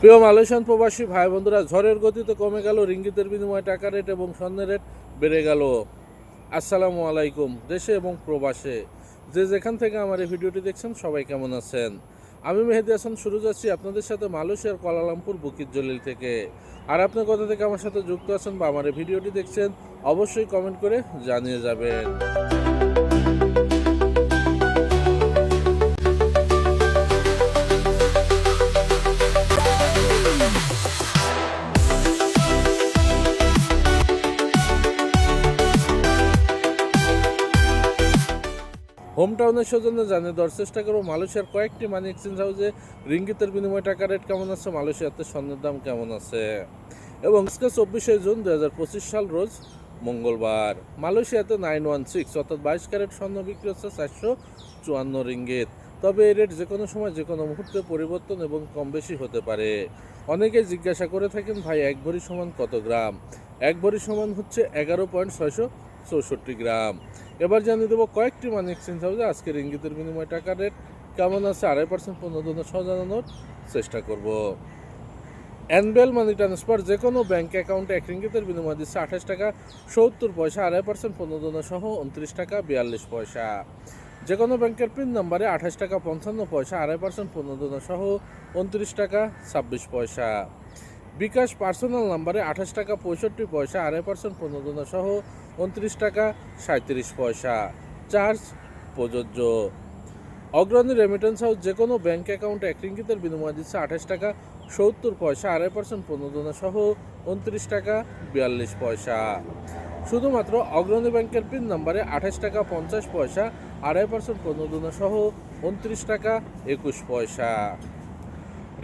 প্রিয় মালয়েশিয়ান প্রবাসী ভাই বন্ধুরা, ঝড়ের গতিতে কমে গেল রিঙ্গিতের বিনিময়ে টাকা রেট এবং স্বর্ণের রেট বেড়ে গেল। আসসালামু আলাইকুম, দেশে এবং প্রবাসে। যে যেখান থেকে আমার এই ভিডিওটি দেখছেন, সবাই কেমন আছেন? আমি মেহেদি হাসান, শুরু যাচ্ছি আপনাদের সাথে মালয়েশিয়ার কুয়ালালামপুর বুকির জলিল থেকে। আর আপনি কোথা থেকে আমার সাথে যুক্ত আছেন বা আমার এই ভিডিওটি দেখছেন, অবশ্যই কমেন্ট করে জানিয়ে যাবেন। হোম টাউনের সৌজন্য জানিয়ে দেওয়ার চেষ্টা করব মালয়েশিয়ার কয়েকটি মানি এক্সচেঞ্জ হাউসে রিঙ্গিতের বিনিময়ে টাকা রেট কেমন আছে, মালয়েশিয়াতে স্বর্ণের দাম কেমন আছে? এবং আজকে চব্বিশে জুন দু হাজার পঁচিশ সাল রোজ মঙ্গলবার। মালয়েশিয়াতে নাইন ওয়ান সিক্স অর্থাৎ বাইশ ক্যারেট স্বর্ণ বিক্রি হচ্ছে চারশো চুয়ান্ন রিঙ্গিত। তবে এই রেট যে কোনো সময় যে কোনো মুহূর্তে পরিবর্তন এবং কম বেশি হতে পারে। অনেকে জিজ্ঞাসা করে থাকেন, ভাই, এক ভরি সমান কত গ্রাম? এক ভরি সমান হচ্ছে এগারো পয়েন্ট ছয়শো চৌষট্টি গ্রাম। এবার জানিয়ে দেবো কয়েকটি মানি এক্সচেঞ্জ হাউসে আজকের ইঙ্গিতের বিনিময় টাকার রেট কেমন আছে? আড়াই পার্সেন্ট পনেরো সহ জানানোর চেষ্টা করব। অ্যানবেল মানি ট্রান্সফার যে কোনো ব্যাঙ্ক অ্যাকাউন্টে এক রিঙ্গিতের বিনিময় দিচ্ছে আঠাশ টাকা, সত্তর পয়সা, আড়াই পার্সেন্ট পনেরো দিনে সহ উনত্রিশ টাকা, বিয়াল্লিশ পয়সা। যে কোনো ব্যাংকের পিন নাম্বারে আঠাশ টাকা, পঞ্চান্ন পয়সা, আড়াই পার্সেন্ট পনেরো দিনে সহ উনত্রিশ টাকা, ছাব্বিশ পয়সা। বিকাশ পার্সোনাল নাম্বারে আঠাশ টাকা পঁয়ষট্টি পয়সা, আড়াই পার্সেন্ট প্রণোদনা সহ উনত্রিশ টাকা সাঁত্রিশ পয়সা। চার্জ প্রযোজ্য। অগ্রণী রেমিটেন্স হাউস যে কোনো ব্যাঙ্ক অ্যাকাউন্টে এক রিঙ্গিতের বিনিময় দিচ্ছে আঠাশ টাকা সত্তর পয়সা, আড়াই পার্সেন্ট প্রণোদনা সহ উনত্রিশ টাকা বিয়াল্লিশ পয়সা। শুধুমাত্র অগ্রণী ব্যাংকের পিন নাম্বারে আঠাশ টাকা পঞ্চাশ পয়সা, আড়াই পার্সেন্ট প্রণোদনা সহ উনত্রিশ টাকা একুশ পয়সা।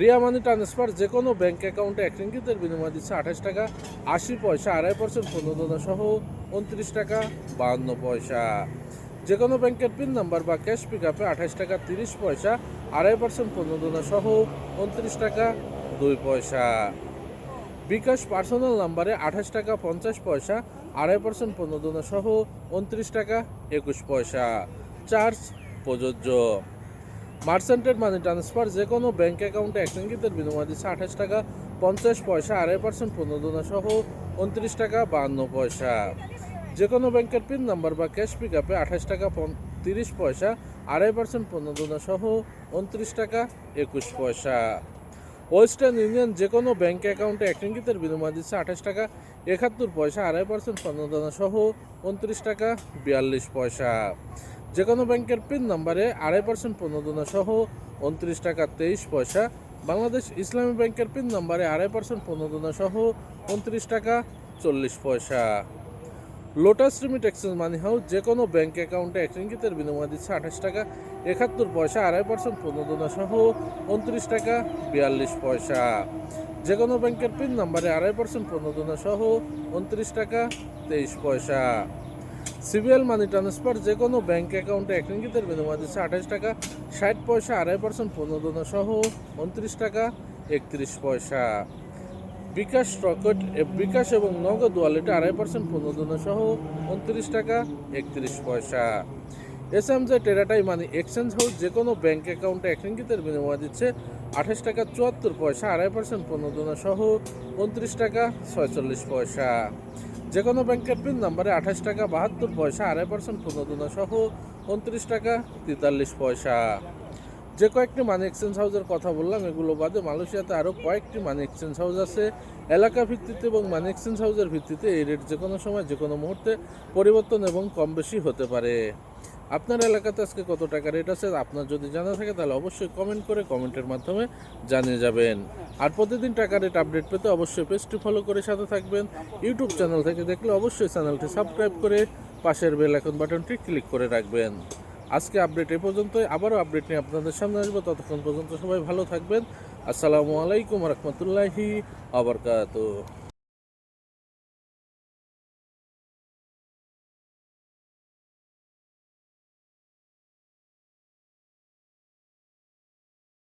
রিয়া মানি ট্রান্সফার যে কোনো ব্যাঙ্ক অ্যাকাউন্টে এক রিঙ্গিতের বিনিময় দিচ্ছে আঠাশ টাকা, আশি পয়সা, আড়াই পার্সেন্ট প্রণোদনা সহ উনত্রিশ টাকা, বাহান্ন পয়সা। যে কোনো ব্যাংকের পিন নাম্বার বা ক্যাশ পিক আপে আঠাশ টাকা, তিরিশ পয়সা, আড়াই পার্সেন্ট প্রণোদনা সহ উনত্রিশ টাকা, দুই পয়সা। বিকাশ পার্সোনাল নাম্বারে আঠাশ টাকা, পঞ্চাশ পয়সা, আড়াই পার্সেন্ট প্রণোদনা সহ উনত্রিশ টাকা, একুশ পয়সা। চার্জ প্রযোজ্য। মার্চেন্টেড মানি ট্রান্সফার যে কোনো ব্যাঙ্ক অ্যাকাউন্টে এক রিঙ্গিতের বিনিময় দিচ্ছে আঠাশ টাকা, পঞ্চাশ পয়সা, আড়াই পার্সেন্ট প্রণোদনা সহ উনত্রিশ টাকা বাহান্ন পয়সা। যে কোনো ব্যাংকের পিন নাম্বার বা ক্যাশ পিক আপে আঠাশ টাকা তিরিশ পয়সা, আড়াই পার্সেন্ট প্রণোদনা সহ উনত্রিশ টাকা, একুশ পয়সা। ওয়েস্টার্ন ইউনিয়ন যে কোনো ব্যাঙ্ক অ্যাকাউন্টে এক বিনিময় দিচ্ছে আঠাশ টাকা, একাত্তর পয়সা, আড়াই পার্সেন্ট প্রণোদনা সহ উনত্রিশ টাকা, বিয়াল্লিশ পয়সা। যে কোনো ব্যাংকের পিন নাম্বারে আড়াই পার্সেন্ট প্রণোদনা সহ উনত্রিশ টাকা, তেইশ পয়সা। বাংলাদেশ ইসলামী ব্যাংকের পিন নাম্বারে আড়াই পার্সেন্ট প্রণোদনা সহ উনত্রিশ টাকা, চল্লিশ পয়সা। Lotus remit exchange money house যে কোনো ব্যাংক অ্যাকাউন্টে এক রিঙ্গিতের বিনিময় দিচ্ছে আঠাশ টাকা, একাত্তর পয়সা আড়াই পার্সেন্ট প্রণোদনা সহ উনত্রিশ টাকা, বিয়াল্লিশ পয়সা। যে কোনো ব্যাংকের পিন নাম্বারে আড়াই পার্সেন্ট প্রণোদনা সহ উনত্রিশ টাকা, তেইশ পয়সা। সিবিএল মানি ট্রান্সফার যে কোনো ব্যাংক অ্যাকাউন্টে এক রিঙ্গিতের বিনিময় দিচ্ছে আঠাশ টাকা, ষাট পয়সা, আড়াই পার্সেন্ট প্রণোদনা সহ উনত্রিশ টাকা, একত্রিশ পয়সা। বিকাশ রকেট বিকাশ এবং নগদ ওয়ালেটে আড়াই পার্সেন্ট প্রণোদনা সহ উনত্রিশ টাকা, একত্রিশ পয়সা। এস এম জে, টেরাটাই মানি এক্সচেঞ্জ হাউস যে কোনো ব্যাঙ্ক অ্যাকাউন্টে এক রিঙ্গিতের বিনিময় দিচ্ছে আঠাশ টাকা, চুয়াত্তর পয়সা, আড়াই পার্সেন্ট প্রণোদনা সহ উনত্রিশ টাকা, ছয়চল্লিশ পয়সা। যে কোনো ব্যাংকের পিন নাম্বারে আঠাশ টাকা, বাহাত্তর পয়সা, আড়াই পার্সেন্ট প্রণোদনা সহ উনত্রিশ টাকা, তেতাল্লিশ পয়সা। যে কয়েকটি মানি এক্সচেঞ্জ হাউসের কথা বললাম, এগুলো বাদে মালয়েশিয়াতে আরও কয়েকটি মানি এক্সচেঞ্জ হাউস আছে। এলাকা ভিত্তিতে এবং মানি এক্সচেঞ্জ হাউসের ভিত্তিতে এই রেট যে কোনো সময় যে কোনো মুহূর্তে পরিবর্তন এবং কম বেশি হতে পারে। আপনার এলাকাতে আজকে কত টাকা রেট আছে? আপনার যদি জানা থাকে, তাহলে অবশ্যই কমেন্ট করে কমেন্টের মাধ্যমে জানিয়ে যাবেন। আর প্রতিদিন টাকা রেট আপডেট পেতে অবশ্যই পেজটি ফলো করে সাথে থাকবেন। ইউটিউব চ্যানেল থেকে দেখলে অবশ্যই চ্যানেলটি সাবস্ক্রাইব করে পাশের বেল আইকন বাটনটি ক্লিক করে রাখবেন। আজকে আপডেট এ পর্যন্তই। আবারও আপডেট নিয়ে আপনাদের সামনে আসব। ততক্ষণ পর্যন্ত সবাই ভালো থাকবেন। আসসালামু আলাইকুম রহমতুল্লাহি আবরকাত